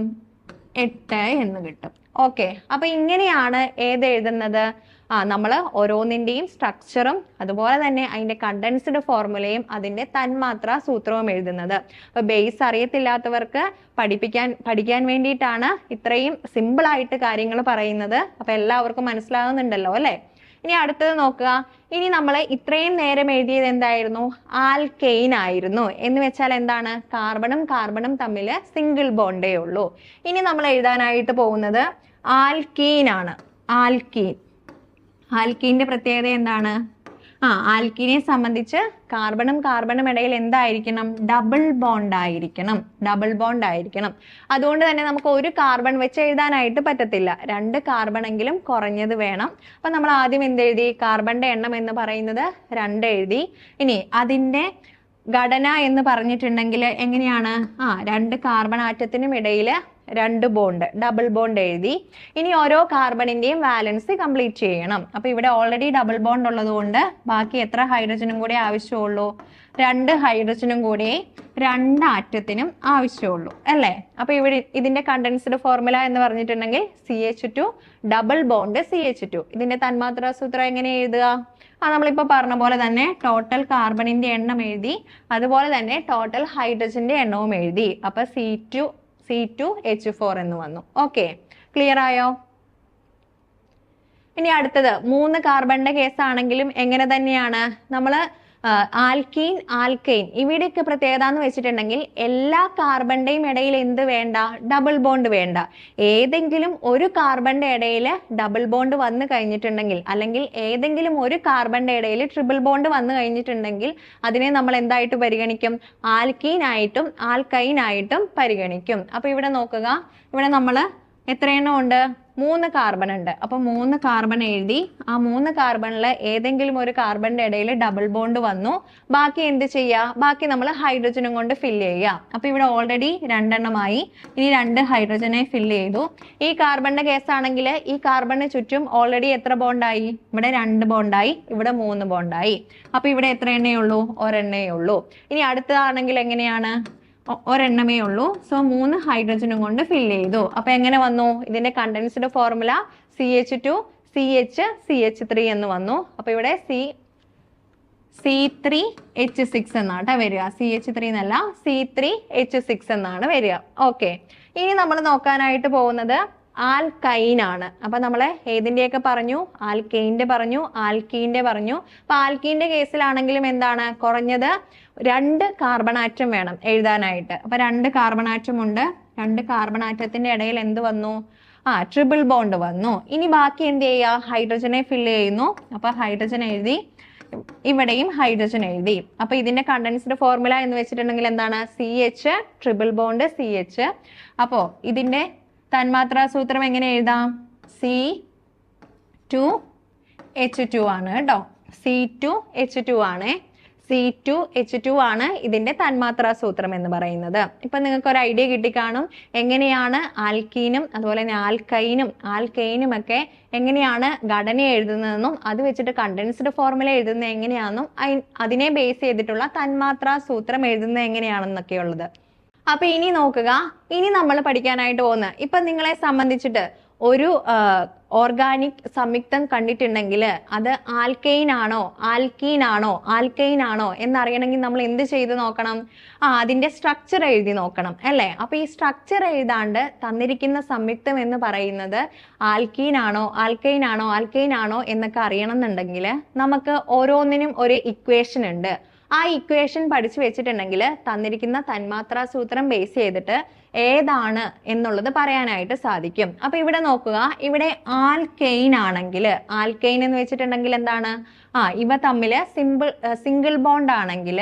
എട്ട് എന്ന് കിട്ടും. ഓക്കെ അപ്പൊ ഇങ്ങനെയാണ് ഏത് എഴുതുന്നത്? ആ നമ്മൾ ഓരോന്നിന്റെയും സ്ട്രക്ചറും അതുപോലെ തന്നെ അതിന്റെ കണ്ടൻസ്ഡ് ഫോർമുലയും അതിന്റെ തന്മാത്ര സൂത്രവും എഴുതുന്നത്. അപ്പൊ ബേസ് അറിയത്തില്ലാത്തവർക്ക് പഠിപ്പിക്കാൻ പഠിക്കാൻ വേണ്ടിയിട്ടാണ് ഇത്രയും സിമ്പിളായിട്ട് കാര്യങ്ങൾ പറയുന്നത്. അപ്പൊ എല്ലാവർക്കും മനസ്സിലാകുന്നുണ്ടല്ലോ അല്ലെ? ഇനി അടുത്തത് നോക്കുക. ഇനി നമ്മൾ ഇത്രയും നേരം എഴുതിയത് എന്തായിരുന്നു? ആൽക്കെയിൻ ആയിരുന്നു. എന്ന് വെച്ചാൽ എന്താണ്? കാർബണും കാർബണും തമ്മിൽ സിംഗിൾ ബോണ്ടേ ഉള്ളൂ. ഇനി നമ്മൾ എഴുതാനായിട്ട് പോകുന്നത് ആൽക്കീൻ ആണ് ആൽക്കീൻ ആൽക്കീന്റെ പ്രത്യേകത എന്താണ്? ആ ആൽക്കീനെ സംബന്ധിച്ച് കാർബണും കാർബണും ഇടയിൽ എന്തായിരിക്കണം? ഡബിൾ ബോണ്ട് ആയിരിക്കണം. ഡബിൾ ബോണ്ട് ആയിരിക്കണം. അതുകൊണ്ട് തന്നെ നമുക്ക് ഒരു കാർബൺ വെച്ച് എഴുതാനായിട്ട് പറ്റത്തില്ല. രണ്ട് കാർബണെങ്കിലും കുറഞ്ഞത് വേണം. അപ്പൊ നമ്മൾ ആദ്യം എന്ത് എഴുതി കാർബണിന്റെ എണ്ണം എന്ന് പറയുന്നത് രണ്ട് എഴുതി. ഇനി അതിന്റെ ഘടന എന്ന് പറഞ്ഞിട്ടുണ്ടെങ്കിൽ എങ്ങനെയാണ്? ആ രണ്ട് കാർബൺ ആറ്റത്തിനും ഇടയിൽ രണ്ട് ബോണ്ട് ഡബിൾ ബോണ്ട് എഴുതി. ഇനി ഓരോ കാർബണിന്റെയും വാലൻസ് കംപ്ലീറ്റ് ചെയ്യണം. അപ്പൊ ഇവിടെ ഓൾറെഡി ഡബിൾ ബോണ്ട് ഉള്ളതുകൊണ്ട് ബാക്കി എത്ര ഹൈഡ്രജനും കൂടി ആവശ്യമുള്ളൂ? രണ്ട് ഹൈഡ്രജനും കൂടി രണ്ട് ആറ്റത്തിനും ആവശ്യമുള്ളൂ അല്ലേ? അപ്പൊ ഇവിടെ ഇതിന്റെ കണ്ടൻസ്ഡ് ഫോർമുല എന്ന് പറഞ്ഞിട്ടുണ്ടെങ്കിൽ C H two double bond C H two ഇതിന്റെ തന്മാത്രാ സൂത്രം എങ്ങനെ എഴുതുക? ആ നമ്മളിപ്പോൾ പറഞ്ഞ പോലെ തന്നെ ടോട്ടൽ കാർബണിന്റെ എണ്ണം എഴുതി അതുപോലെ തന്നെ ടോട്ടൽ ഹൈഡ്രജന്റെ എണ്ണവും എഴുതി. അപ്പൊ C two C two H four എന്ന് വന്നു. ഓക്കെ ക്ലിയർ ആയോ? ഇനി അടുത്തത് മൂന്ന് കാർബണിന്റെ കേസ് ആണെങ്കിലും എങ്ങനെ തന്നെയാണ്? നമ്മൾ ആൽക്കീൻ ആൽക്കൈൻ ഇവിടെയൊക്കെ പ്രത്യേകത എന്ന് വെച്ചിട്ടുണ്ടെങ്കിൽ എല്ലാ കാർബണിന്റെയും ഇടയിൽ എന്ത് വേണ്ട? ഡബിൾ ബോണ്ട് വേണ്ട. ഏതെങ്കിലും ഒരു കാർബണിന്റെ ഇടയിൽ ഡബിൾ ബോണ്ട് വന്നു കഴിഞ്ഞിട്ടുണ്ടെങ്കിൽ അല്ലെങ്കിൽ ഏതെങ്കിലും ഒരു കാർബണിന്റെ ഇടയിൽ ട്രിപ്പിൾ ബോണ്ട് വന്നു കഴിഞ്ഞിട്ടുണ്ടെങ്കിൽ അതിനെ നമ്മൾ എന്തായിട്ട് പരിഗണിക്കും? ആൽക്കീൻ ആയിട്ടും ആൽക്കൈൻ ആയിട്ടും പരിഗണിക്കും. അപ്പൊ ഇവിടെ നോക്കുക. ഇവിടെ നമ്മൾ എത്രയെണ്ണം ഉണ്ട്? മൂന്ന് കാർബൺ ഉണ്ട്. അപ്പൊ മൂന്ന് കാർബൺ എഴുതി ആ മൂന്ന് കാർബണിൽ ഏതെങ്കിലും ഒരു കാർബണിന്റെ ഇടയിൽ ഡബിൾ ബോണ്ട് വന്നു. ബാക്കി എന്ത് ചെയ്യുക ബാക്കി നമ്മൾ ഹൈഡ്രജനും കൊണ്ട് ഫില്ല് ചെയ്യുക അപ്പൊ ഇവിടെ ഓൾറെഡി രണ്ടെണ്ണമായി. ഇനി രണ്ട് ഹൈഡ്രജനെ ഫില്ല് ചെയ്തു. ഈ കാർബണിന്റെ കേസ് ആണെങ്കിൽ ഈ കാർബണിന് ചുറ്റും ഓൾറെഡി എത്ര ബോണ്ടായി ഇവിടെ രണ്ട് ബോണ്ടായി ഇവിടെ മൂന്ന് ബോണ്ടായി അപ്പൊ ഇവിടെ എത്ര എണ്ണയേ ഉള്ളൂ? ഉള്ളൂ. ഇനി അടുത്തതാണെങ്കിൽ എങ്ങനെയാണ്? ഒരെണ്ണമേ ഉള്ളൂ. സോ മൂന്ന് ഹൈഡ്രജനും കൊണ്ട് ഫില്ല് ചെയ്തു. അപ്പൊ എങ്ങനെ വന്നു? ഇതിന്റെ condensed formula C H two C H C H three എന്ന് വന്നു. അപ്പൊ ഇവിടെ C C three H six എന്നാണ് വരിക. സി എച്ച് ത്രീ എന്നല്ല സി ത്രീ എച്ച് സിക്സ് എന്നാണ് വരിക. ഓക്കെ ഇനി നമ്മൾ നോക്കാനായിട്ട് പോകുന്നത് ആൽക്കൈൻ ആണ്. അപ്പൊ നമ്മളെ ഏതിന്റെയൊക്കെ പറഞ്ഞു? ആൽക്കെയിന്റെ പറഞ്ഞു ആൽക്കീന്റെ പറഞ്ഞു. അപ്പൊ ആൽക്കീന്റെ കേസിലാണെങ്കിലും എന്താണ്? കുറഞ്ഞത് രണ്ട് കാർബൺ ആറ്റം വേണം എഴുതാനായിട്ട്. അപ്പൊ രണ്ട് കാർബൺ ആറ്റം ഉണ്ട്. രണ്ട് കാർബൺ ആറ്റത്തിന്റെ ഇടയിൽ എന്ത് വന്നു? ആ ട്രിപ്പിൾ ബോണ്ട് വന്നു. ഇനി ബാക്കി എന്ത് ചെയ്യുക? ഹൈഡ്രജനെ ഫില്ല് ചെയ്യുന്നു. അപ്പൊ ഹൈഡ്രജൻ എഴുതി. ഇവിടെയും ഹൈഡ്രജൻ എഴുതി. അപ്പൊ ഇതിന്റെ കണ്ടൻസ്ഡ് ഫോർമുല എന്ന് വെച്ചിട്ടുണ്ടെങ്കിൽ എന്താണ്? C H triple bond C H അപ്പോ ഇതിന്റെ തന്മാത്രാ സൂത്രം എങ്ങനെ എഴുതാം? സി ടു എച്ച് ടു ആണ് കേട്ടോ. സി ടു എച്ച് ടു ആണ്. സി ടു എച്ച് ടു ആണ് ഇതിന്റെ തന്മാത്രാ സൂത്രം എന്ന് പറയുന്നത്. ഇപ്പൊ നിങ്ങൾക്ക് ഒരു ഐഡിയ കിട്ടിക്കാണും എങ്ങനെയാണ് ആൽക്കീനും അതുപോലെ തന്നെ ആൽക്കൈനും ആൽക്കൈനും ഒക്കെ എങ്ങനെയാണ് ഘടന എഴുതുന്നതെന്നും അത് വെച്ചിട്ട് കണ്ടൻസ്ഡ് ഫോർമുല എഴുതുന്നത് എങ്ങനെയാണെന്നും അതിനെ ബേസ് ചെയ്തിട്ടുള്ള തന്മാത്രാ സൂത്രം എഴുതുന്നത് എങ്ങനെയാണെന്നൊക്കെയുള്ളത്. അപ്പൊ ഇനി നോക്കുക. ഇനി നമ്മൾ പഠിക്കാനായിട്ട് പോകുന്നത്. ഇപ്പൊ നിങ്ങളെ സംബന്ധിച്ചിട്ട് ഒരു ഓർഗാനിക് സംയുക്തം കണ്ടിട്ടുണ്ടെങ്കിൽ അത് ആൽക്കെയിൻ ആണോ? ആൽക്കീൻ ആണോ? ആൽക്കെയിൻ ആണോ? എന്നറിയണമെങ്കിൽ നമ്മൾ എന്ത് ചെയ്ത് നോക്കണം? ആ അതിന്റെ സ്ട്രക്ചർ എഴുതി നോക്കണം അല്ലേ? അപ്പൊ ഈ സ്ട്രക്ചർ എഴുതാണ്ട് തന്നിരിക്കുന്ന സംയുക്തം എന്ന് പറയുന്നത് ആൽക്കീൻ ആണോ? ആൽക്കെയിൻ ആണോ? ആൽക്കെയിൻ ആണോ? എന്നൊക്കെ അറിയണം എന്നുണ്ടെങ്കിൽ നമുക്ക് ഓരോന്നിനും ഒരു ഇക്വേഷൻ ഉണ്ട്. ആ ഇക്വേഷൻ പഠിച്ചു വെച്ചിട്ടുണ്ടെങ്കിൽ തന്നിരിക്കുന്ന തന്മാത്രാ സൂത്രം ബേസ് ചെയ്തിട്ട് ഏതാണ് എന്നുള്ളത് പറയാനായിട്ട് സാധിക്കും. അപ്പൊ ഇവിടെ നോക്കുക. ഇവിടെ ആൽക്കെയിൻ ആണെങ്കിൽ ആൽക്കെയിൻ എന്ന് വെച്ചിട്ടുണ്ടെങ്കിൽ എന്താണ്? ആ ഇവ തമ്മിൽ സിമ്പിൾ സിംഗിൾ ബോണ്ട് ആണെങ്കിൽ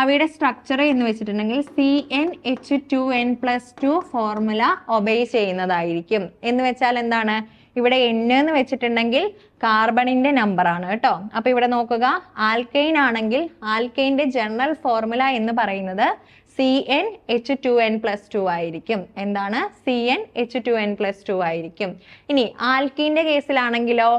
അവയുടെ സ്ട്രക്ചർ എന്ന് വെച്ചിട്ടുണ്ടെങ്കിൽ C n H two n plus two formula obey ചെയ്യുന്നതായിരിക്കും. എന്ന് വെച്ചാൽ എന്താണ്? ഇവിടെ എൻ എന്ന് വെച്ചിട്ടുണ്ടെങ്കിൽ കാർബണിന്റെ നമ്പർ ആണ് കേട്ടോ. അപ്പൊ ഇവിടെ നോക്കുക ആൽക്കൈൻ ആണെങ്കിൽ ആൽക്കെയിന്റെ ജനറൽ ഫോർമുല എന്ന് പറയുന്നത് C n H two n plus two ആയിരിക്കും. എന്താണ്? C n H two n plus two ആയിരിക്കും. ഇനി ആൽക്കീന്റെ കേസിലാണെങ്കിലോ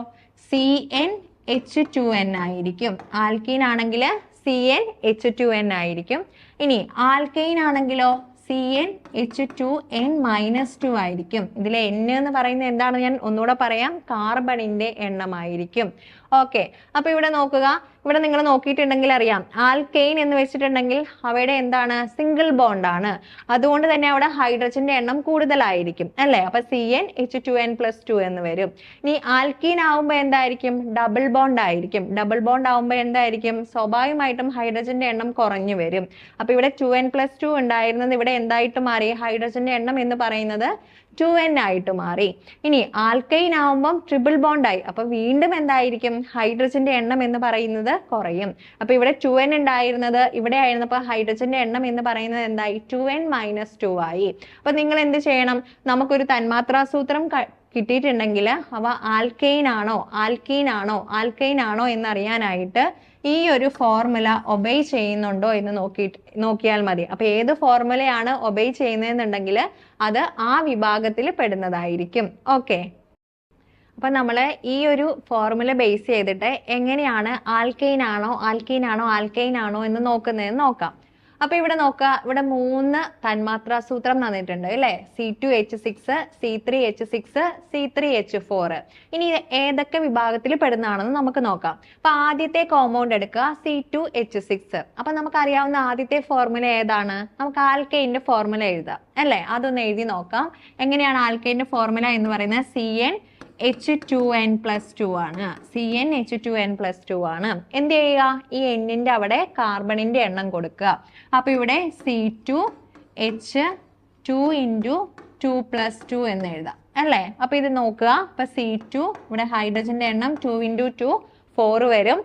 C n H two n ആയിരിക്കും. ആൽക്കീൻ ആണെങ്കിൽ C n H two n ആയിരിക്കും. ഇനി ആൽക്കൈൻ ആണെങ്കിലോ C n H two n minus two ആയിരിക്കും. ഇതിലെ എൻ എന്ന് പറയുന്നത് എന്താണ് ഞാൻ ഒന്നുകൂടെ പറയാം. കാർബണിന്റെ എണ്ണമായിരിക്കും. ഓക്കെ അപ്പൊ ഇവിടെ നോക്കുക. ഇവിടെ നിങ്ങൾ നോക്കിയിട്ടുണ്ടെങ്കിൽ അറിയാം. ആൽക്കെയിൻ എന്ന് വെച്ചിട്ടുണ്ടെങ്കിൽ അവയുടെ എന്താണ്? സിംഗിൾ ബോണ്ട് ആണ്. അതുകൊണ്ട് തന്നെ അവിടെ ഹൈഡ്രജന്റെ എണ്ണം കൂടുതലായിരിക്കും അല്ലേ? അപ്പൊ C n H two n plus two എന്ന് വരും. ഇനി ആൽക്കീൻ ആവുമ്പോൾ എന്തായിരിക്കും? ഡബിൾ ബോണ്ട് ആയിരിക്കും. ഡബിൾ ബോണ്ട് ആവുമ്പോൾ എന്തായിരിക്കും? സ്വാഭാവികമായിട്ടും ഹൈഡ്രജന്റെ എണ്ണം കുറഞ്ഞു വരും. അപ്പൊ ഇവിടെ ടു എൻ പ്ലസ് ടു ഉണ്ടായിരുന്നത് ഇവിടെ എന്തായിട്ട് മാറി? ഹൈഡ്രജന്റെ എണ്ണം എന്ന് പറയുന്നത് ടു എൻ ആയിട്ട് മാറി. ഇനി ആൽക്കൈൻ ആവുമ്പം ട്രിപ്പിൾ ബോണ്ടായി അപ്പൊ വീണ്ടും എന്തായിരിക്കും? ഹൈഡ്രജന്റെ എണ്ണം എന്ന് പറയുന്നത് കുറയും. അപ്പൊ ഇവിടെ ടു എൻ ഉണ്ടായിരുന്നത് ഇവിടെ ആയിരുന്നപ്പോൾ ഹൈഡ്രജന്റെ എണ്ണം എന്ന് പറയുന്നത് എന്തായി? ടു എൻ മൈനസ് ടു ആയി. അപ്പൊ നിങ്ങൾ എന്ത് ചെയ്യണം? നമുക്കൊരു തന്മാത്രാസൂത്രം കിട്ടിയിട്ടുണ്ടെങ്കിൽ അവ ആൽക്കൈൻ ആണോ? ആൽക്കീൻ ആണോ? ആൽക്കൈൻ ആണോ എന്നറിയാനായിട്ട് ഈ ഒരു ഫോർമുല ഒബേ ചെയ്യുന്നുണ്ടോ എന്ന് നോക്കിയിട്ട് നോക്കിയാൽ മതി. അപ്പൊ ഏത് ഫോർമുലയാണ് ഒബേ ചെയ്യുന്നതെന്നുണ്ടെങ്കിൽ അത് ആ വിഭാഗത്തിൽ പെടുന്നതായിരിക്കും. ഓക്കെ അപ്പൊ നമ്മൾ ഈ ഒരു ഫോർമുല ബേസ് ചെയ്തിട്ട് എങ്ങനെയാണ് ആൽക്കെയിൻ ആണോ ആൽക്കീൻ ആണോ ആൽക്കെയിൻ ആണോ എന്ന് നോക്കുന്നതെന്ന് നോക്കാം. അപ്പൊ ഇവിടെ നോക്കുക. ഇവിടെ മൂന്ന് തന്മാത്രാ സൂത്രം തന്നിട്ടുണ്ട് അല്ലെ? C two H six C three H six C three H four ഇനി ഏതൊക്കെ വിഭാഗത്തിൽ പെടുന്നതാണെന്ന് നമുക്ക് നോക്കാം. അപ്പൊ ആദ്യത്തെ കോമ്പൗണ്ട് എടുക്കുക സി ടു എച്ച് സിക്സ് അപ്പൊ നമുക്ക് അറിയാവുന്ന ആദ്യത്തെ ഫോർമുല ഏതാണ്? നമുക്ക് ആൽക്കെയിന്റെ ഫോർമുല എഴുതാം അല്ലെ? അതൊന്ന് എഴുതി നോക്കാം. എങ്ങനെയാണ് ആൽക്കെയിന്റെ ഫോർമുല എന്ന് പറയുന്നത്? C n H two n plus two ആണ്. C n H two n plus two ആണ്. എന്ത് ചെയ്യുക? ഈ എണ്ണിന്റെ അവിടെ കാർബണിന്റെ എണ്ണം കൊടുക്കുക. അപ്പോൾ ഇവിടെ C two H two into two plus two എന്ന് എഴുതാം. അല്ലേ? അപ്പോൾ ഇത് നോക്കുക. അപ്പോൾ സി ടു ഇവിടെ ഹൈഡ്രജന്റെ എണ്ണം ടു ഇന്റു ടു ഫോർ വരും.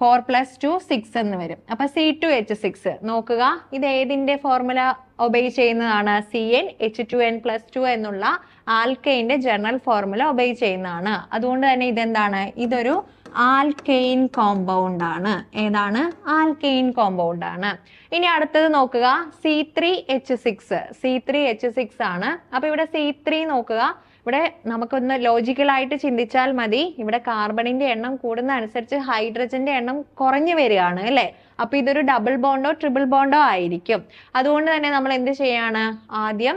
ഫോർ പ്ലസ് ടു സിക്സ് എന്ന് വരും. അപ്പൊ സി ടു എച്ച് സിക്സ്. നോക്കുക ഇത് ഏതിന്റെ ഫോർമുല ഒബേ ചെയ്യുന്നതാണ്? C n H two n plus two എന്നുള്ള ആൽക്കെയിന്റെ ജനറൽ ഫോർമുല ഒബേ ചെയ്യുന്നതാണ്. അതുകൊണ്ട് തന്നെ ഇതെന്താണ്? ഇതൊരു ആൽക്കെയിൻ കോമ്പൗണ്ട് ആണ്. ഏതാണ്? ആൽക്കെയിൻ കോമ്പൗണ്ട് ആണ്. ഇനി അടുത്തത് നോക്കുക. C three H six C three H six ആണ്. അപ്പൊ ഇവിടെ സി ത്രീ നോക്കുക. ഇവിടെ നമുക്കൊന്ന് ലോജിക്കലായിട്ട് ചിന്തിച്ചാൽ മതി. ഇവിടെ കാർബണിന്റെ എണ്ണം കൂടുന്ന അനുസരിച്ച് ഹൈഡ്രജന്റെ എണ്ണം കുറഞ്ഞു വരികയാണ് അല്ലേ? അപ്പൊ ഇതൊരു ഡബിൾ ബോണ്ടോ ട്രിപ്പിൾ ബോണ്ടോ ആയിരിക്കും. അതുകൊണ്ട് തന്നെ നമ്മൾ എന്ത് ചെയ്യാണ്? ആദ്യം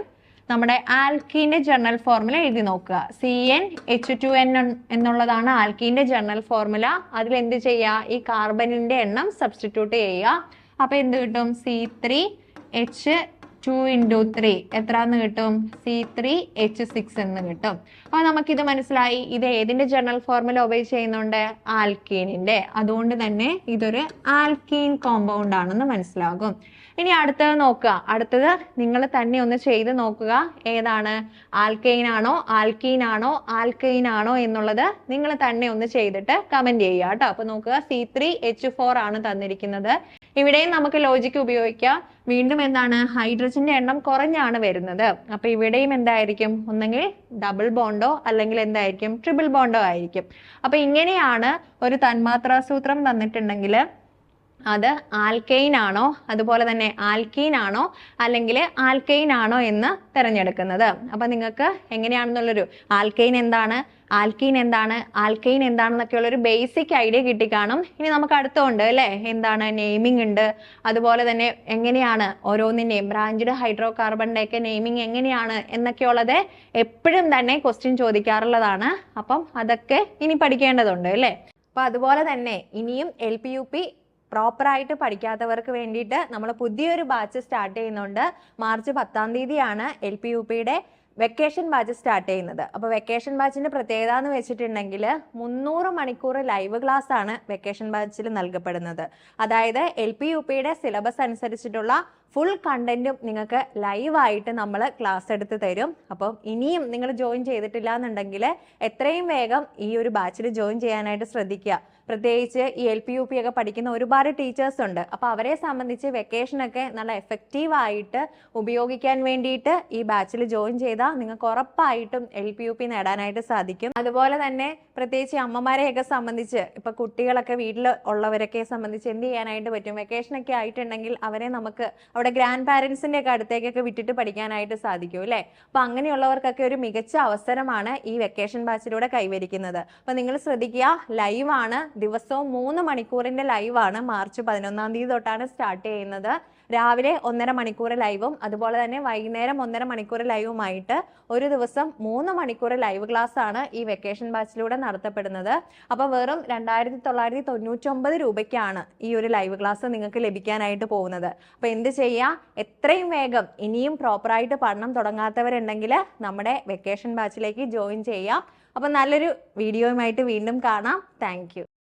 നമ്മുടെ ആൽക്കീന്റെ ജനറൽ ഫോർമുല എഴുതി നോക്കുക. C n H two n എന്നുള്ളതാണ് ആൽക്കീന്റെ ജനറൽ ഫോർമുല അതിൽ എന്ത് ചെയ്യുക? ഈ കാർബണിന്റെ എണ്ണം സബ്സ്റ്റിറ്റ്യൂട്ട് ചെയ്യുക. അപ്പൊ എന്ത് കിട്ടും? C three H two into three എത്ര എന്ന് കിട്ടും? സി ത്രീ എച്ച് സിക്സ് എന്ന് കിട്ടും. അപ്പോൾ നമുക്കിത് മനസ്സിലായി. ഇത് ഏതിന്റെ ജനറൽ ഫോർമുല ഒബേ ചെയ്യുന്നുണ്ട്? ആൽക്കീനിന്റെ. അതുകൊണ്ട് തന്നെ ഇതൊരു ആൽക്കീൻ കോമ്പൗണ്ട് ആണെന്ന് മനസ്സിലാകും. ഇനി അടുത്തത് നോക്കുക. അടുത്തത് നിങ്ങൾ തന്നെ ഒന്ന് ചെയ്ത് നോക്കുക. ഏതാണ്? ആൽക്കൈൻ ആണോ? ആൽക്കീൻ ആണോ? ആൽക്കൈൻ ആണോ എന്നുള്ളത് നിങ്ങൾ തന്നെ ഒന്ന് ചെയ്തിട്ട് കമന്റ് ചെയ്യുക കേട്ടോ. അപ്പൊ നോക്കുക. സി ത്രീ എച്ച് ഫോർ ആണ് തന്നിരിക്കുന്നത്. ഇവിടെയും നമുക്ക് ലോജിക്ക് ഉപയോഗിക്കാം. വീണ്ടും എന്താണ്? ഹൈഡ്രജന്റെ എണ്ണം കുറഞ്ഞാണ് വരുന്നത്. അപ്പൊ ഇവിടെയും എന്തായിരിക്കും? ഒന്നെങ്കിൽ ഡബിൾ ബോണ്ടോ അല്ലെങ്കിൽ എന്തായിരിക്കും? ട്രിപ്പിൾ ബോണ്ടോ ആയിരിക്കും. അപ്പൊ ഇങ്ങനെയാണ് ഒരു തന്മാത്രാസൂത്രം തന്നിട്ടുണ്ടെങ്കിൽ അത് ആൽക്കെയിൻ ആണോ? അതുപോലെ തന്നെ ആൽക്കീൻ ആണോ? അല്ലെങ്കിൽ ആൽക്കെയിൻ ആണോ എന്ന് തിരഞ്ഞെടുക്കുന്നത്. അപ്പൊ നിങ്ങൾക്ക് എങ്ങനെയാണെന്നുള്ളൊരു ആൽക്കെയിൻ എന്താണ്? ആൽക്കീൻ എന്താണ്? ആൽക്കെയിൻ എന്താണെന്നൊക്കെയുള്ള ഒരു ബേസിക് ഐഡിയ കിട്ടിക്കാണും. ഇനി നമുക്ക് അടുത്തുണ്ട് അല്ലേ? എന്താണ് നെയിമിംഗ് ഉണ്ട്. അതുപോലെ തന്നെ എങ്ങനെയാണ് ഓരോന്നിന്റെയും ബ്രാഞ്ചഡ് ഹൈഡ്രോ കാർബണിന്റെ ഒക്കെ നെയിമിംഗ് എങ്ങനെയാണ് എന്നൊക്കെയുള്ളത് എപ്പോഴും തന്നെ ക്വസ്റ്റ്യൻ ചോദിക്കാറുള്ളതാണ്. അപ്പം അതൊക്കെ ഇനി പഠിക്കേണ്ടതുണ്ട് അല്ലേ? അപ്പോൾ അതുപോലെ തന്നെ ഇനിയും എൽ പി യു പി പ്രോപ്പറായിട്ട് പഠിക്കാത്തവർക്ക് വേണ്ടിയിട്ട് നമ്മൾ പുതിയൊരു ബാച്ച് സ്റ്റാർട്ട് ചെയ്യുന്നുണ്ട്. മാർച്ച് പത്താം തീയതിയാണ് എൽ പി യു പിയുടെ വെക്കേഷൻ ബാച്ച് സ്റ്റാർട്ട് ചെയ്യുന്നത്. അപ്പോൾ വെക്കേഷൻ ബാച്ചിന്റെ പ്രത്യേകത എന്ന് വെച്ചിട്ടുണ്ടെങ്കിൽ മുന്നൂറ് മണിക്കൂർ ലൈവ് ക്ലാസ് ആണ് വെക്കേഷൻ ബാച്ചിൽ നൽകപ്പെടുന്നത്. അതായത് എൽ പി യു പിയുടെ സിലബസ് അനുസരിച്ചിട്ടുള്ള ഫുൾ കണ്ടന്റും നിങ്ങൾക്ക് ലൈവായിട്ട് നമ്മൾ ക്ലാസ് എടുത്ത് തരും. അപ്പം ഇനിയും നിങ്ങൾ ജോയിൻ ചെയ്തിട്ടില്ല എന്നുണ്ടെങ്കിൽ എത്രയും വേഗം ഈ ഒരു ബാച്ചിൽ ജോയിൻ ചെയ്യാനായിട്ട് ശ്രദ്ധിക്കുക. പ്രത്യേകിച്ച് ഈ എൽ പി യു പി ഒക്കെ പഠിക്കുന്ന ഒരുപാട് ടീച്ചേഴ്സ് ഉണ്ട്. അപ്പോൾ അവരെ സംബന്ധിച്ച് വെക്കേഷനൊക്കെ നല്ല എഫക്റ്റീവ് ആയിട്ട് ഉപയോഗിക്കാൻ വേണ്ടിയിട്ട് ഈ ബാച്ചിൽ ജോയിൻ ചെയ്താൽ നിങ്ങൾക്ക് ഉറപ്പായിട്ടും എൽ പി യു പി നേടാനായിട്ട് സാധിക്കും. അതുപോലെ തന്നെ പ്രത്യേകിച്ച് അമ്മമാരെയൊക്കെ സംബന്ധിച്ച് ഇപ്പൊ കുട്ടികളൊക്കെ വീട്ടിൽ ഉള്ളവരൊക്കെ സംബന്ധിച്ച് എന്ത് ചെയ്യാനായിട്ട് പറ്റും? വെക്കേഷനൊക്കെ ആയിട്ടുണ്ടെങ്കിൽ അവരെ നമുക്ക് അവിടെ ഗ്രാൻഡ് പാരൻസിന്റെ ഒക്കെ അടുത്തേക്കൊക്കെ വിട്ടിട്ട് പഠിക്കാനായിട്ട് സാധിക്കും അല്ലേ? അപ്പൊ അങ്ങനെയുള്ളവർക്കൊക്കെ ഒരു മികച്ച അവസരമാണ് ഈ വെക്കേഷൻ ബാച്ചിലൂടെ കൈവരിക്കുന്നത്. അപ്പൊ നിങ്ങൾ ശ്രദ്ധിക്കുക ലൈവാണ് ദിവസവും മൂന്ന് മണിക്കൂറിന്റെ ലൈവാണ് മാർച്ച് പതിനൊന്നാം തീയതി തൊട്ടാണ് സ്റ്റാർട്ട് ചെയ്യുന്നത്. രാവിലെ ഒന്നര മണിക്കൂർ ലൈവും അതുപോലെ തന്നെ വൈകുന്നേരം ഒന്നര മണിക്കൂർ ലൈവുമായിട്ട് ഒരു ദിവസം മൂന്ന് മണിക്കൂർ ലൈവ് ക്ലാസ് ആണ് ഈ വെക്കേഷൻ ബാച്ചിലൂടെ നടത്തപ്പെടുന്നത്. അപ്പോൾ വെറും രണ്ടായിരത്തി തൊള്ളായിരത്തി തൊണ്ണൂറ്റൊമ്പത് രൂപയ്ക്കാണ് ഈ ഒരു ലൈവ് ക്ലാസ് നിങ്ങൾക്ക് ലഭിക്കാനായിട്ട് പോകുന്നത്. അപ്പോൾ എന്ത് ചെയ്യുക എത്രയും വേഗം ഇനിയും പ്രോപ്പറായിട്ട് പഠനം തുടങ്ങാത്തവരുണ്ടെങ്കിൽ നമ്മുടെ വെക്കേഷൻ ബാച്ചിലേക്ക് ജോയിൻ ചെയ്യാം. അപ്പോൾ നല്ലൊരു വീഡിയോയുമായിട്ട് വീണ്ടും കാണാം. താങ്ക്